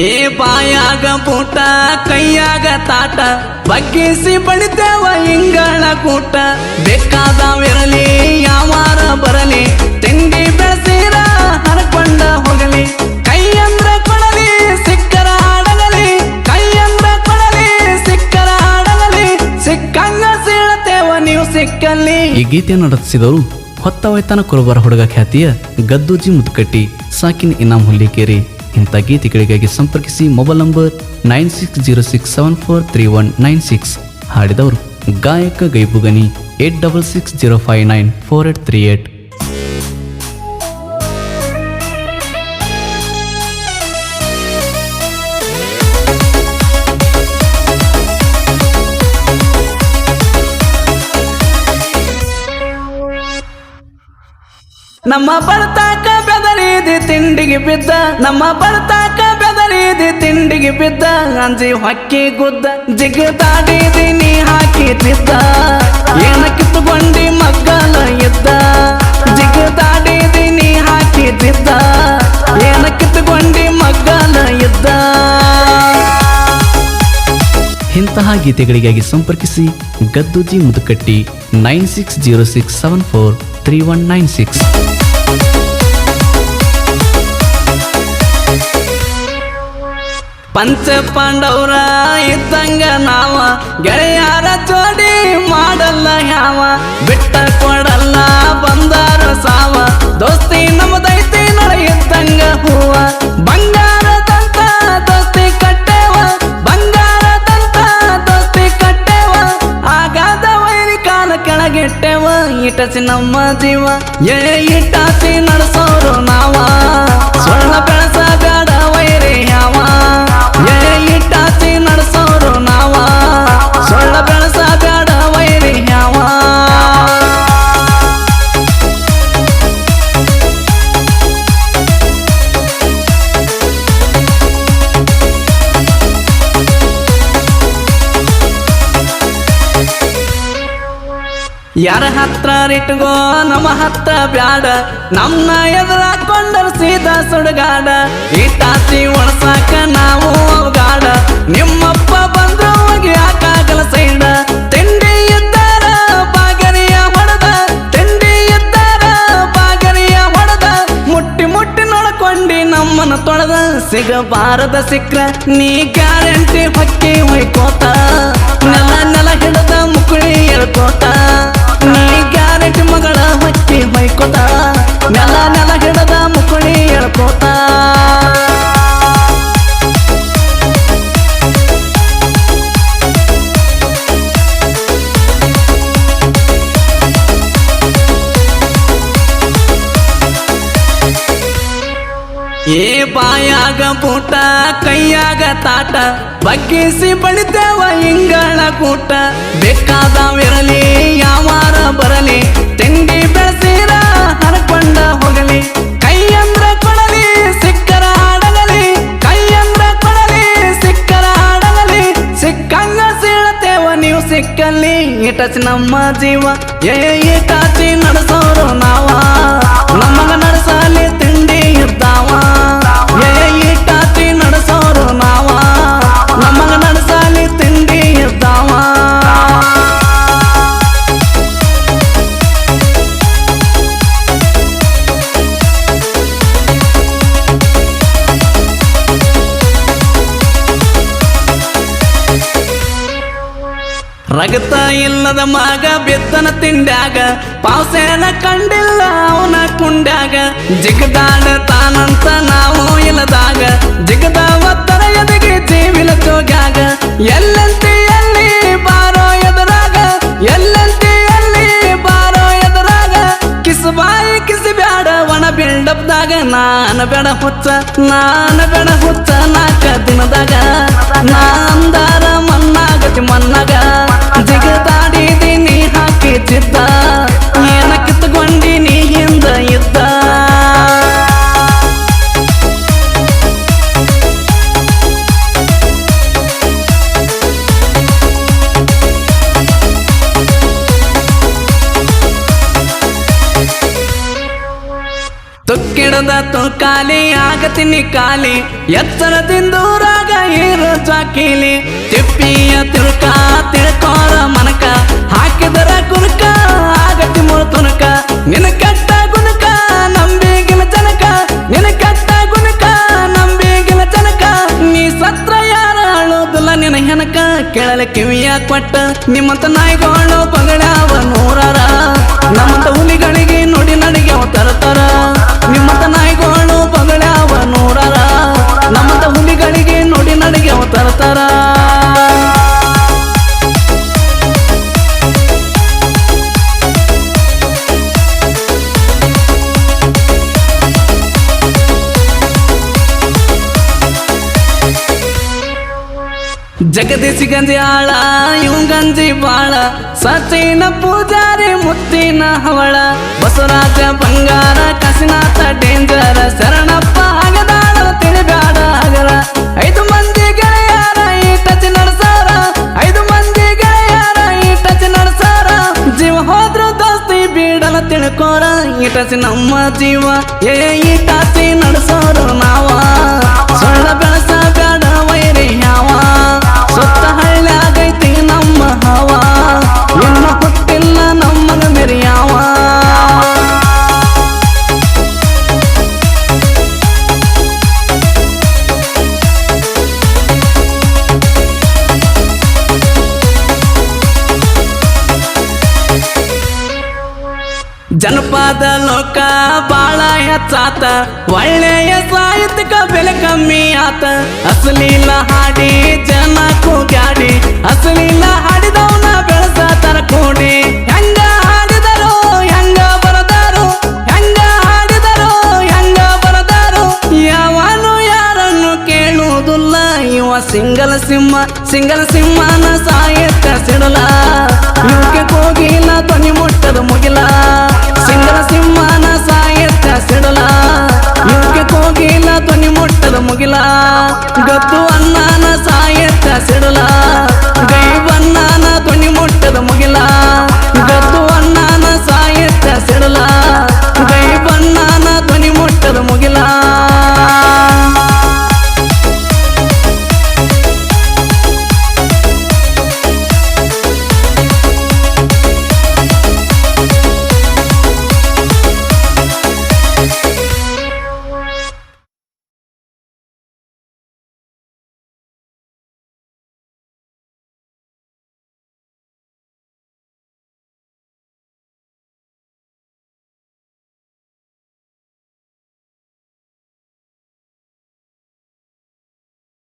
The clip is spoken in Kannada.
ಏ ಬಾಯಾಗ ಪೂಟ, ಕೈಯಾಗ ತಾಟ, ಬಗ್ಗಿಸಿ ಬಡಿತೇವ ಇಂಗಳ ಕೂಟ. ಬೇಕಾದವಿರಲಿ, ಯಾವಾರ ಬರಲಿ, ತಿಂಡಿ ಬೆಳೆಸಿರ ಹರಕೊಂಡ ಹೋಗಲಿ. ಕೈಯಂದ್ರ ಕೊಡಲಿ, ಸಿಕ್ಕರ ಅಡಗಲಿ ಕೈಯಂದ್ರ ಕೊಡಲಿ, ಸಿಕ್ಕರ ಅಡಗಲಿ ಸಿಕ್ಕಂಗ ಸೀಳತೇವ, ನೀವು ಸಿಕ್ಕಲ್ಲಿ. ಈ ಗೀತೆಯನ್ನು ರಚಿಸಿದವರು ಹೊತ್ತ ವೈತನ ಕುರುಬರ ಹುಡುಗ ಖ್ಯಾತಿಯ ಗದ್ದೂಜಿ ಮುದ್ಕಟ್ಟಿ, ಸಾಕಿನ್ ಇನಾಮ್ ಹುಲ್ಲಿಕೇರಿ. ಇಂಥ ಗೀತೆಗಳಿಗಾಗಿ ಸಂಪರ್ಕಿಸಿ mobile number nine six zero six seven four three one nine six ಹಾಡಿದವರು ಗಾಯಕ ಗೈಬುಗನಿ eight double six zero five nine four eight three eight. ನಮ್ಮ ಬಡತಾಕ ಬೆದರಿದಿ ತಿಂಡಿಗೆ ಬಿದ್ದ, ನಮ್ಮ ಬರ್ತಾಕ ಬೆದರಿದಿ ತಿಂಡಿಗೆ ಬಿದ್ದ, ಅಂಜಿ ಹೊಕ್ಕಿ ಗುದ್ದ ಜಿಗದಾಡಿದಿ ನೀ ಹಾಕಿದ್ದ ಏನ ಕಿತ್ತುಕೊಂಡಿ ಮಗ್ಗಲ ಇದ್ದ ಜಿಗದಾಡಿದಿ ನೀ ಹಾಕಿದ್ದ ಏನ ಕಿತ್ತುಕೊಂಡಿ ಮಗ್ಗಲ ಎದ್ದ. ಇಂತಹ ಗೀತೆಗಳಿಗಾಗಿ ಸಂಪರ್ಕಿಸಿ ಗದ್ದುಜಿ ಮುದುಕಟ್ಟಿ nine six zero six seven four three one nine six. ಪಂಚ ಪಾಂಡವರ ಇದ್ದಂಗ ನಾವ, ಗೆಳೆಯರ ಜೋಡಿ ಮಾಡಲ್ಲ ಯಾವ? ಬಿಟ್ಟ ಕೊಡಲ್ಲ ಬಂದಾರ ಸಾವ, ದೋಸ್ತಿ ನಮ್ದೈತಿ ನಡ ಇದ್ದಂಗ ಹೂವ. ಬಂಗಾರದಂತ ದೋಸ್ತಿ ಕಟ್ಟೇವ, ಬಂಗಾರದಂತ ದೋಸ್ತಿ ಕಟ್ಟೆವ. ಆಗಾದ ವೈರಿ ಕಾಲ ಕೆಳಗಿಟ್ಟೆವ ಇಟಸಿ ನಮ್ಮ ಜೀವ. ಏ ಇಟಾಸಿ ನಡೆಸೋರು ಯಾರ ಹತ್ರ ಇಟ್ಕೋ ನಮ್ಮ ಹತ್ರ ಬ್ಯಾಡ. ನಮ್ಮ ಎದುರಾಕೊಂಡರ್ ಸೀದಾ ಸುಡುಗಾಡ. ಇಟಾಸಿ ಒಣಸಾಕ ನಾವು ಅವಗಾಡ. ನಿಮ್ಮಪ್ಪ ಬಂದ್ರು ಹೋಗಿ ಹಾಕಾಗಲ ಸೈಡ ತಿಂಡಿ ಇದ್ದಾರ ಬಾಗರಿಯ ಹೊಡೆದ. ತಿಂಡಿ ಇದ್ದಾರ ಬಾಗರಿಯ ಹೊಡೆದ. ಮುಟ್ಟಿ ಮುಟ್ಟಿ ನೋಡ್ಕೊಂಡಿ ನಮ್ಮನ್ನ ತೊಳೆದ. ಸಿಗಬಾರದ ಸಿಕ್ರ ನೀ ಗ್ಯಾರಂಟಿ ಹೊಕ್ಕಿ ಹೊಯ್ಕೋತ. ನೆಲ ನೆಲ ಹಿಡದ ಮುಕುಳಿ ಹೇಳ್ಕೋತ ಹೊಯ್ಕೋತ ನೆಲ ನೆಲ ಹಿಡದ ಮುಕುಳಿ ಎಳ್ಕೋತ. ಏ ಬಾಯಾಗ ಪೂಟ ಕೈಯಾಗ ತಾಟ, ಬಗ್ಗಿಸಿ ಬಡಿತೇವ ಇಂಗಳ ಕೂಟ. ಬೇಕಾದವಿರಲಿ ಯಾವಾರ ಬರಲಿ, ತಿಂಡಿ ಹೋಗಲಿ. ಕೈಯಂದ್ರ ಕೊಡಲಿ, ಸಿಕ್ಕರ ಅಡಗಲಿ ಕೈಯಂದ್ರ ಕೊಡಲಿ, ಸಿಕ್ಕರ ಅಡಗಲಿ ಸಿಕ್ಕಂಗ ಸೀಳತೇವ, ನೀವು ಸಿಕ್ಕಲ್ಲಿ ಟಚ್ ನಮ್ಮ ಜೀವ. ಏ ಇಟಾಚಿ ನಡೆಸೋರು ನಾವ. ರಗತ ಇಲ್ಲದ ಮಗ ಬೆತ್ತನ ತಿಂಡ್ಯಾಗ, ಪಾವಸೇನ ಕಂಡಿಲ್ಲ ಅವನ ಕುಂಡ್ಯಾಗ. ಜಿಗದಾಡ ತಾನಂತ ನಾವು ಇಲ್ಲದಾಗ ಜಿಗದ ಒತ್ತರ ಎದಗಿ ಜೀವಿಲ ಜೋಗ್ಯಾಗ. ಎಲ್ಲಂತಿ ಎಲ್ಲಿ ಬಾರೋ ಎದುರಾಗ, ಎಲ್ಲಂತಿ ಎಲ್ಲಿ ಬಾರೋ ಎದುರಾಗ. ಕಿಸಬಾಯಿ ಕಿಸಿ ಬ್ಯಾಡ, ಒಣ ಬಿಲ್ಡಪ್ದಾಗ ನಾನು ಬೇಡ ಹುಚ್ಚ, ನಾನು ಬೇಡ ಹುಚ್ಚ ನಾಕ ದಿನದಾಗ. ನಾಂದಾರ ತುಕ್ಕಿಡದ ತುಕಾಲಿ ಆಗತೀನಿ ಕಾಲಿ ಎತ್ತರದಿಂದೂರಾಗ ಏರು ಚಾಕಿಲಿ. ತಿಪ್ಪಿಯ ತಿರುಕ ತಿಳ್ಕೋರ ಮನಕ. ಹಾಕಿದರ ಕುರುಕ ಆಗತಿ ಮೂರು ತುನಕ ನಿನ ಕೆಟ್ಟ ಗುಣಕ, ನಂಬಿಗಿನ ಜನಕ. ನಿನ ಕೆಟ್ಟ ಗುಣಕ, ನಂಬಿಗಿನ ಜನಕ. ನೀ ಸತ್ರ ಯಾರ ಅಳೋದಿಲ್ಲ ನಿನ ಹೆನಕ. ಕೇಳಲ ಕಿವಿಯ ಕೊಟ್ಟ ನಿಮ್ಮಂತ ನಾಯಿಗಳು ಪಗಳಾವ ನೂರಾರ. ನಮ್ಮಂತ ಹುಲಿಗಳಿಗೆ ಜಗದೀಶಿ ಗಂಜಿ ಆಳ ಇವು ಗಂಜಿ ಬಾಳ. ಸಚಿನ ಪೂಜಾರಿ, ಮುತ್ತಿನ ಹವಳ. ಬಸವರಾಜ ಬಂಗಾರ, ಕಸಿನಾಥ ಡೇಂಜರ. ಶರಣಪ್ಪ, ಹಗದಾಳ ತಿಳಿಬ್ಯಾಡ ಹಗರ. ನಮ್ಮ ಜೀವ. ಏ ಜನಪದ ಲೋಕ ಬಾಳ ಹೆಚ್ಚಾತ ಒಳ್ಳೆಯ ಸಾಹಿತ್ಯಕ ಬೆಲೆ ಕಮ್ಮಿ ಆತ ಅಸಲಿಲ್ಲ ಹಾಡಿ ಜನ ಕೂಗ್ಯಾಡಿ ಅಸಲಿಲ್ಲ ಕೇಳುವುದಿಲ್ಲ ಇವ ಸಿಂಗಲ್ ಸಿಂಹ, ಸಿಂಗಲ್ ಸಿಂಹನ ಸಾಹಿತ್ಯ ಸಿಡಲ? ಇವಕ್ಕೆ ಕೋಗಿಲ ಧ್ವನಿ ಮುಟ್ಟದ ಮುಗಿಲ? ಸಿಂಗಲ್ ಸಿಂಹನ ಸಾಹಿತ್ಯ ಸಿಡಲ? ಇವಕ್ಕೆ ಕೋಗಿಲ ಧ್ವನಿ ಮುಟ್ಟದ ಮುಗಿಲ? ಸಿಡಲ